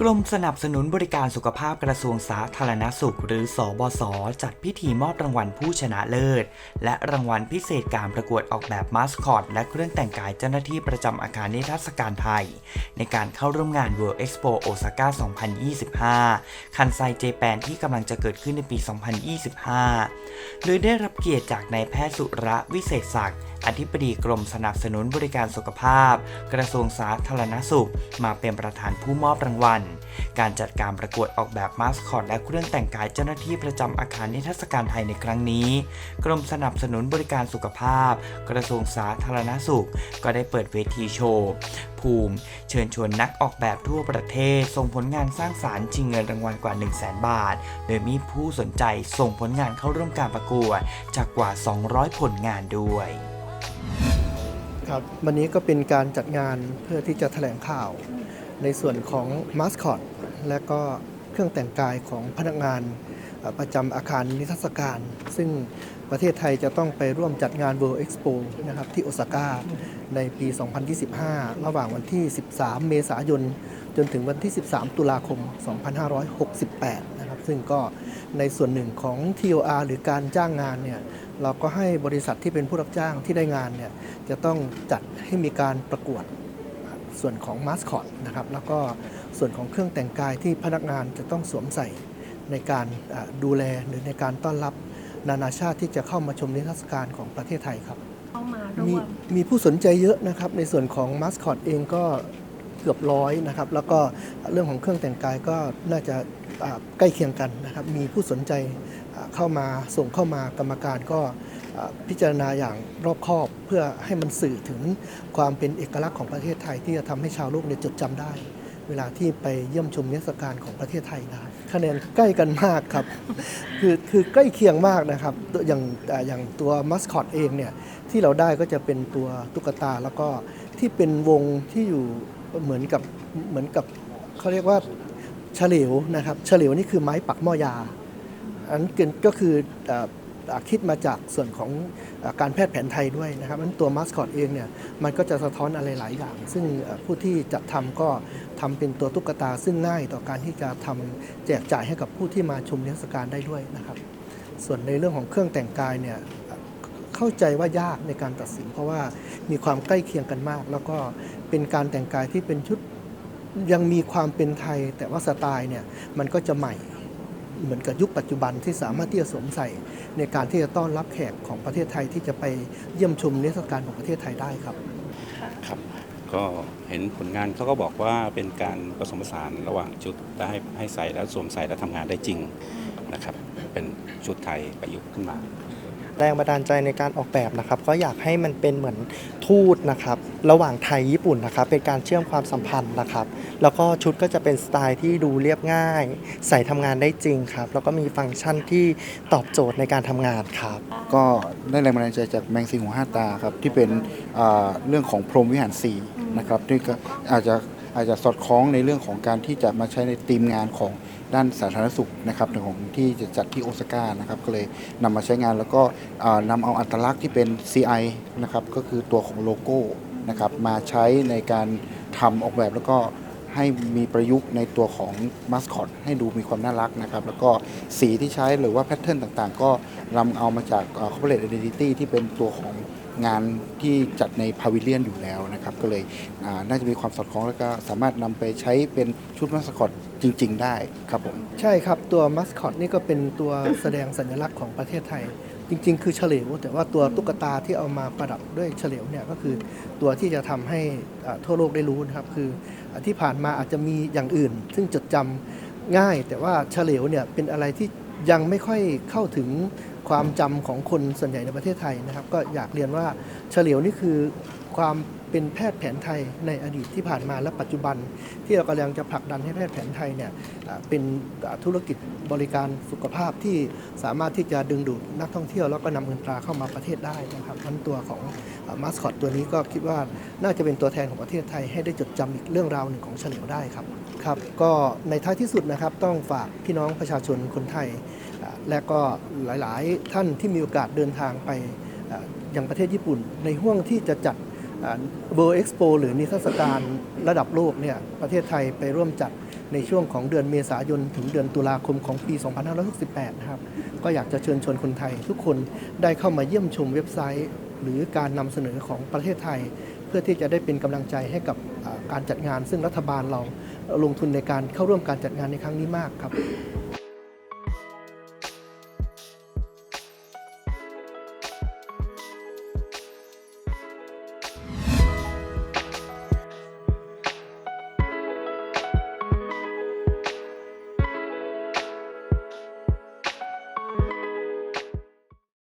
กรมสนับสนุนบริการสุขภาพกระทรวงสาธารณสุข หรือสอบศจัดพิธีมอบรางวัลผู้ชนะเลิศ และรางวัลพิเศษการประกวดออกแบบมาสคอต และเครื่องแต่งกายเจ้าหน้าที่ประจำอาคารนิทรรศการไทย ในการเข้าร่วมงาน World Expo Osaka 2025 คันไซเจแปนที่กำลังจะเกิดขึ้นในปี 2025 โดยได้รับเกียรติจากนายแพทย์สุระวิเศษศักดิ์อธิบดีกรมสนับสนุนบริการสุขภาพ กระทรวงสาธารณสุข มาเป็นประธานผู้มอบรางวัลการจัดการประกวดออกแบบมาสคอตและเครื่องแต่งกายเจ้าหน้าที่ประจำอาคารนิทรรศการไทยในครั้งนี้ กรมสนับสนุนบริการสุขภาพ กระทรวงสาธารณสุข ก็ได้เปิดเวทีโชว์ ภูมิ เชิญชวนนักออกแบบทั่วประเทศ ส่งผลงานสร้างสารรค์ชิงเงินรางวัลกว่า 1 0 0 0 0แบาท โดยมีผู้สนใจส่งผลงานเข้าร่วมการประกวดจากกว่า 200 ผลงานด้วยครับวันนี้ก็เป็นการจัดงานเพื่อที่จะแถลงข่าว ในส่วนของมาสคอตและก็เครื่องแต่งกายของพนักงานประจำอาคารนิทรรศการ ซึ่งประเทศไทยจะต้องไปร่วมจัดงาน World Expo นะครับที่โอซาก้าในปี 2025 ระหว่างวันที่ 13 เมษายน จนถึงวันที่ 13 ตุลาคม 2568 นะครับ ซึ่งก็ในส่วนหนึ่งของ TOR หรือการจ้างงานเนี่ย เราก็ให้บริษัทที่เป็นผู้รับจ้างที่ได้งานเนี่ย จะต้องจัดให้มีการประกวด ส่วนของมาสคอตนะครับแล้วก็ส่วนของเครื่องแต่งกายที่พนักงานจะต้องสวมใส่ในการอ่าดูแลหรือในการต้อนรับนานาชาติที่จะเข้ามาชมนิทรรศการของประเทศไทยครับเข้ามาร่มีวมมีผู้สนใจเยอะนะครับในส่วนของมาสคอตเองก็เกือบร้อยนะครับแล้วก็เรื่องของเครื่องแต่งกายก็น่าจะอ่าใกล้เคียงกันนะครับมีผู้สนใจอ่าเข้ามาส่งเข้ามากรรมการก็อ่า พิจารณาอย่างรอบคอบเพื่อให้มันสื่อถึงความเป็นเอกลักษณ์ของประเทศไทย ที่จะทำให้ชาวโลกเนี่ยจดจำได้ เวลาที่ไปเยี่ยมชมนิทรรศการของประเทศไทยนะครับคะแนนใกล้กันมากครับคือคือใกล้เคียงมากนะครับตัวอย่างอย่างตัวมัสคอตเองเนี่ยที่เราได้ก็จะเป็นตัวตุ๊กตาแล้วก็ที่เป็นวงที่อยู่เหมือนกับเหมือนกับเขาเรียกว่าเฉลียวนะครับเฉลียวนี่คือไม้ปักหม้อยาอันนั้นก็คืออ คิดมาจากส่วนของอการแพทย์แผนไทยด้วยนะครับนั้นตัวมาสคอตเองเนี่ยมันก็จะสะท้อนอะไรหลายอย่าง ซึ่งผู้ที่จัดทำก็ทำเป็นตัวตุ๊กตาซึ่งง่ายต่อการที่จะทำแจกจ่ายให้กับผู้ที่มาชมนิทรรศการได้ด้วยนะครับ ส่วนในเรื่องของเครื่องแต่งกายเนี่ยเข้าใจว่ายากในการตัดสิน เพราะว่ามีความใกล้เคียงกันมาก แล้วก็เป็นการแต่งกายที่เป็นชุดยังมีความเป็นไทย แต่ว่าสไตล์เนี่ยมันก็จะใหม่ เหมือนกับยุคปัจจุบันที่สามารถที่จะสวมใส่ในการที่จะต้อนรับแขกของประเทศไทยที่จะไปเยี่ยมชมนิทรรศการของประเทศไทยได้ครับครับ ก็เห็นผลงานเขาก็บอกว่าเป็นการผสมผสานระหว่างชุดและให้ให้ใส่แล้วสวมใส่แล้วทำงานได้จริงนะครับ เป็นชุดไทยประยุกต์ขึ้นมา แรงบันดาลใจในการออกแบบนะครับ ก็อยากให้มันเป็นเหมือนทูตนะครับ ระหว่างไทยญี่ปุ่นนะครับ เป็นการเชื่อมความสัมพันธ์นะครับ แล้วก็ชุดก็จะเป็นสไตล์ที่ดูเรียบง่าย ใส่ทำงานได้จริงครับ แล้วก็มีฟังก์ชันที่ตอบโจทย์ในการทำงานครับ ก็ได้แรงบันดาลใจจากแมงสีหูห้าตาครับที่เป็นเรื่องของพรหมวิหารสีนะครับที่ก็อาจจะ อาจจะสอดคล้องในเรื่องของการที่จะมาใช้ในทีมงานของด้านสาธารณสุขนะครับในของที่จะจัดที่โอซาก้านะครับก็เลยนำมาใช้งานแล้วก็นำนำเอาอัตลักษณ์ที่เป็น CI นะครับก็คือตัวของโลโก้นะครับมาใช้ในการทำออกแบบแล้วก็ ให้มีประยุกต์ในตัวของมัสคอตให้ดูมีความน่ารักนะครับ แล้วก็สีที่ใช้หรือว่าแพทเทิร์นต่างๆ ก็นำเอามาจากเอ่อ corporate identity ที่เป็นตัวของงานที่จัดในพาวิเลียนอยู่แล้วนะครับ ก็เลยน่าจะมีความสอดคล้องแล้วก็สามารถนำไปใช้เป็นชุดมัสคอตจริง ๆ ได้ครับผม ใช่ครับ ตัวมัสคอตนี่ก็เป็นตัวแสดงสัญลักษณ์ของประเทศไทย จริง ๆ คือเฉลวแต่ว่าตัวตุ๊กตาที่เอามาประดับด้วยเฉลวเนี่ยก็คือตัวที่จะทำให้ทั่วโลกได้รู้นะครับคือที่ผ่านมาอาจจะมีอย่างอื่น ซึ่งจดจำง่าย แต่ว่าเฉลวเนี่ยเป็นอะไรที่ยังไม่ค่อยเข้าถึงความจำของคนส่วนใหญ่ในประเทศไทยนะครับ ก็อยากเรียนว่าเฉลวนี่คือความ เป็นแพทย์แผนไทยในอดีตที่ผ่านมาและปัจจุบัน ที่เรากำลังจะผลักดันให้แพทย์แผนไทยเนี่ยเป็นธุรกิจบริการสุขภาพที่สามารถที่จะดึงดูดนักท่องเที่ยว แล้วก็นำเงินตราเข้ามาประเทศได้นะครับทั้นตัวของมาสคอตตัวนี้ก็คิดว่าน่าจะเป็นตัวแทนของประเทศไทย ให้ได้จดจำอีกเรื่องราวหนึ่งของเฉลียวได้ครับครับก็ในท้ายที่สุดนะครับต้องฝากพี่น้องประชาชนคนไทย และก็หลาย ๆ ท่านที่มีโอกาสเดินทางไปอ่ายังประเทศญี่ปุ่น ในห่วงที่จะจัด เบอร์เอ็กซ์โปหรือนิทรรศการระดับโลกเนี่ยประเทศไทยไปร่วมจัดในช่วงของเดือนเมษายน ถึงเดือนตุลาคมของปี 2568 นะครับ ก็อยากจะเชิญชวนคนไทย ทุกคนได้เข้ามาเยี่ยมชมเว็บไซต์ หรือการนำเสนอของประเทศไทย เพื่อที่จะได้เป็นกำลังใจให้กับการจัดงาน ซึ่งรัฐบาลเราลงทุนในการเข้าร่วมการจัดงานในครั้งนี้มากครับ